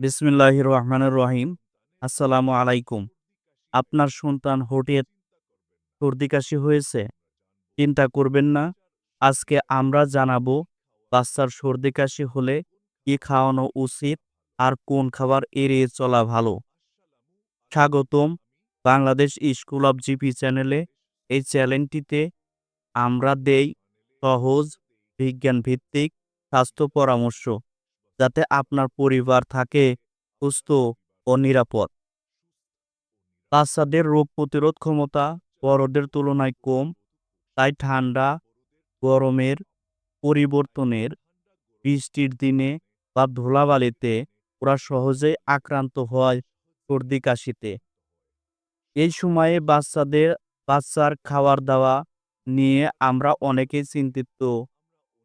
বিসমিল্লাহ রহমানুর রহিম। আসসালামু আলাইকুম। আপনার সন্তান হঠাৎ সর্দি কাশি হয়েছে, চিন্তা করবেন না। আজকে আমরা জানাব বাচ্চার সর্দি কাশি হলে কি খাওয়ানো উচিত আর কোন খাবার এড়িয়ে চলা ভালো। স্বাগতম বাংলাদেশ স্কুল অব জিপি চ্যানেলে। এই চ্যানেলটিতে আমরা দেই সহজ বিজ্ঞান ভিত্তিক স্বাস্থ্য পরামর্শ। যাতে আপনার পরিবার থাকে সুস্থ ও নিরাপদ। বাচ্চাদের রোগ প্রতিরোধ ক্ষমতা বড়দের তুলনায় কম, তাই ঠান্ডা, গরমের পরিবর্তনের বৃষ্টির দিনে বা ধুলাবালিতে ওরা সহজেই আক্রান্ত হয় সর্দি কাশিতে। এই সময়ে বাচ্চাদের, বাচ্চার খাওয়ার দাওয়া নিয়ে আমরা অনেকেই চিন্তিত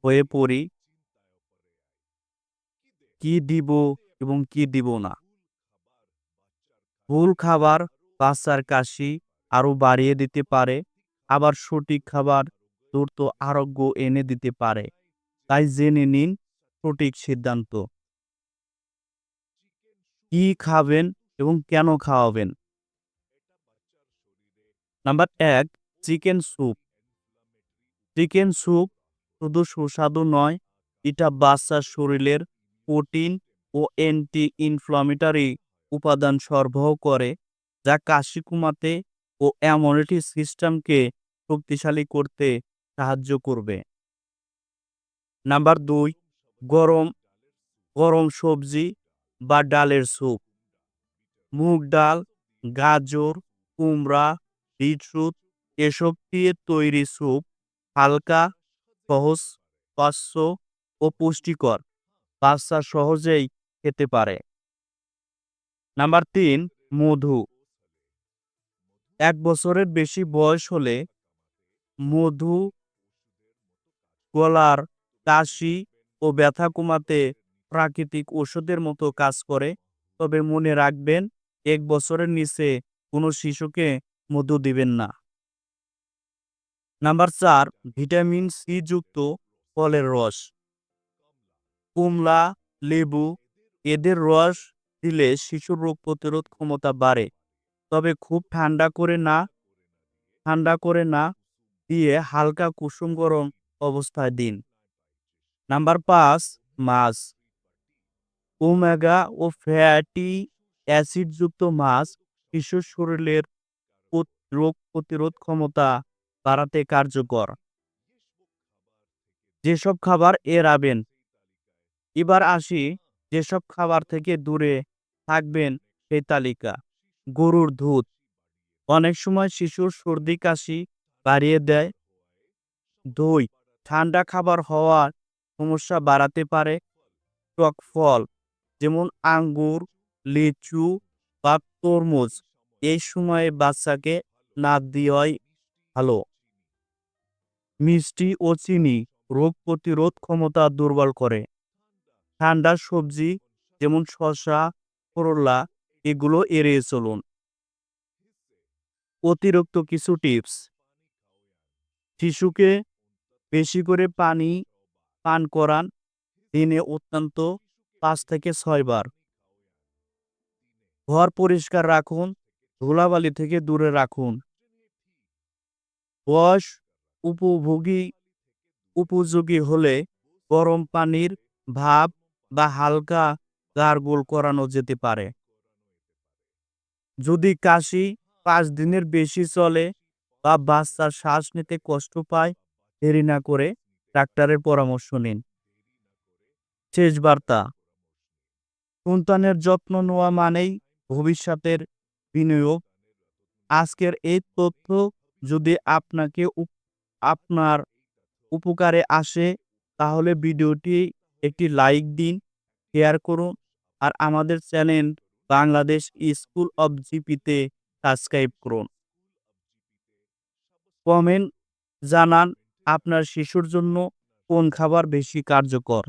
হয়ে পড়ি। কি দিব এবং কি দিব না। ভুল খাবার বাচ্চার কাশি আরও বাড়িয়ে দিতে পারে, আবার সঠিক খাবার দ্রুত আরোগ্য এনে দিতে পারে। তাই জেনে নিন সঠিক সিদ্ধান্ত। কি খাবেন এবং কেন খাওয়াবেন? নাম্বার এক, চিকেন স্যুপ। চিকেন স্যুপ শুধু সুস্বাদু নয়, এটা বাচ্চার শরীরের প্রোটিন ও অ্যান্টি ইনফ্লামেটরি উপাদান সরবরাহ করে, যা কাশি কমাতে ও অ্যামনিটি সিস্টেমকে শক্তিশালী করতে সাহায্য করবে। নাম্বার দুই, গরম গরম সবজি বা ডালের স্যুপ। মুগ ডাল, গাজর, কুমড়া, বিটরুট এসব দিয়ে তৈরি স্যুপ হালকা, সহজ পাস্য ও পুষ্টিকর। বাচ্চা সহজেই খেতে পারে। নাম্বার তিন, মধু। এক বছরের বেশি বয়স হলে মধু, গলার কাশি ও ব্যথা কমাতে প্রাকৃতিক ওষুধের মতো কাজ করে। তবে মনে রাখবেন, এক বছরের নিচে কোনো শিশুকে মধু দিবেন না। নাম্বার চার, ভিটামিন সি যুক্ত ফলের রস। কমলা, লেবু, এদের রস দিলে শিশুর রোগ প্রতিরোধ ক্ষমতা বাড়ে। তবে খুব ঠান্ডা করে না, ঠান্ডা করে না দিয়ে হালকা কুসুম গরম অবস্থায় দিন। নাম্বার পাঁচ, মাছ। ওমেগা ও ফ্যাটি অ্যাসিডযুক্ত মাছ শিশুর শরীরের রোগ প্রতিরোধ ক্ষমতা বাড়াতে কার্যকর। যেসব খাবার এড়াবেন এবার আসি যেসব খাবার থেকে দূরে থাকবেন সেই তালিকা। গরুর দুধ। অনেক সময় শিশুর সর্দি কাশি বাড়িয়ে দেয়। দই। ঠান্ডা খাবার হওয়ার সমস্যা বাড়াতে পারে। টক ফল, যেমন আঙ্গুর, লিচু বা তরমুজ, এই সময়ে বাচ্চাকে না দেওয়াই ভালো। মিষ্টি ও চিনি রোগ প্রতিরোধ ক্ষমতা দুর্বল করে। ঠান্ডা সবজি যেমন শসা, করলা এগুলো এড়িয়ে চলুন। অতিরিক্ত কিছু টিপস। শিশুকে বেশি করে পানি পান করান দিনে অত্যন্ত পাঁচ থেকে ছয় বার। ঘর পরিষ্কার রাখুন, ধুলাবালি থেকে দূরে রাখুন। বয়স উপভোগী, উপযোগী হলে গরম পানির ভাপ বা হালকা গার্গল করানো যেতে পারে। যদি কাশি পাঁচ দিনের বেশি চলে বা বাচ্চার শ্বাস নিতে কষ্ট পায়, দেরি না করে ডাক্তারের পরামর্শ নিন। শেষ বার্তা। সন্তানের যত্ন নেওয়া মানেই ভবিষ্যতের বিনিয়োগ। আজকের এই তথ্য যদি আপনাকে আপনার উপকারে আসে, তাহলে ভিডিওটি একটি লাইক দিন শেয়ার করুন আর আমাদের চ্যানেল বাংলাদেশ স্কুল অব জিপিতে সাবস্ক্রাইব করুন। কমেন্ট জানান আপনার শিশুর জন্য কোন খাবার বেশি কার্যকর।